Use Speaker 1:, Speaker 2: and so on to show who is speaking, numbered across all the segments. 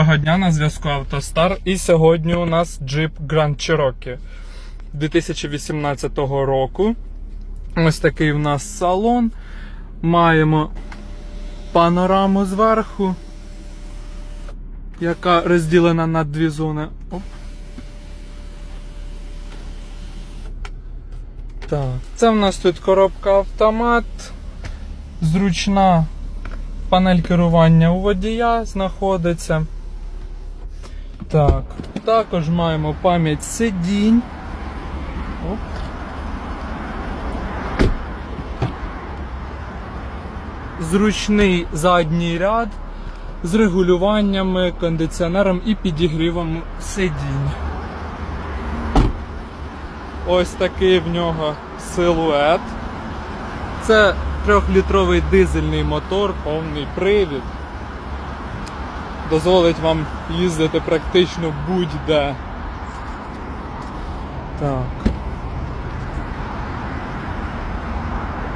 Speaker 1: Доброго дня на зв'язку Автостар. І сьогодні у нас Jeep Grand Cherokee 2018 року. Ось такий у нас салон. Маємо панораму зверху, яка розділена на дві зони. Оп. Так, це в нас тут коробка автомат, зручна панель керування у водія знаходиться. Так, також маємо пам'ять сидінь. Оп. Зручний задній ряд з регулюваннями, кондиціонером і підігрівом сидінь. Ось такий в нього силует. Це трьохлітровий дизельний мотор, повний привід. Дозволить вам їздити практично будь-де. Так.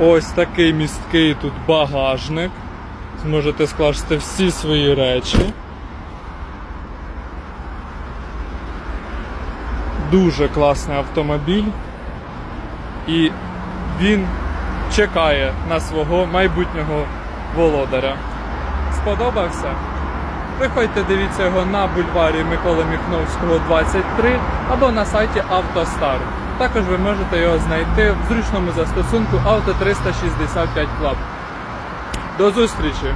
Speaker 1: Ось такий місткий тут багажник. Зможете скласти всі свої речі. Дуже класний автомобіль. І він чекає на свого майбутнього володаря. Сподобався? Приходьте, дивіться його на бульварі Миколи Міхновського, 23 або на сайті Автостар. Також ви можете його знайти в зручному застосунку Auto 365 Club. До зустрічі!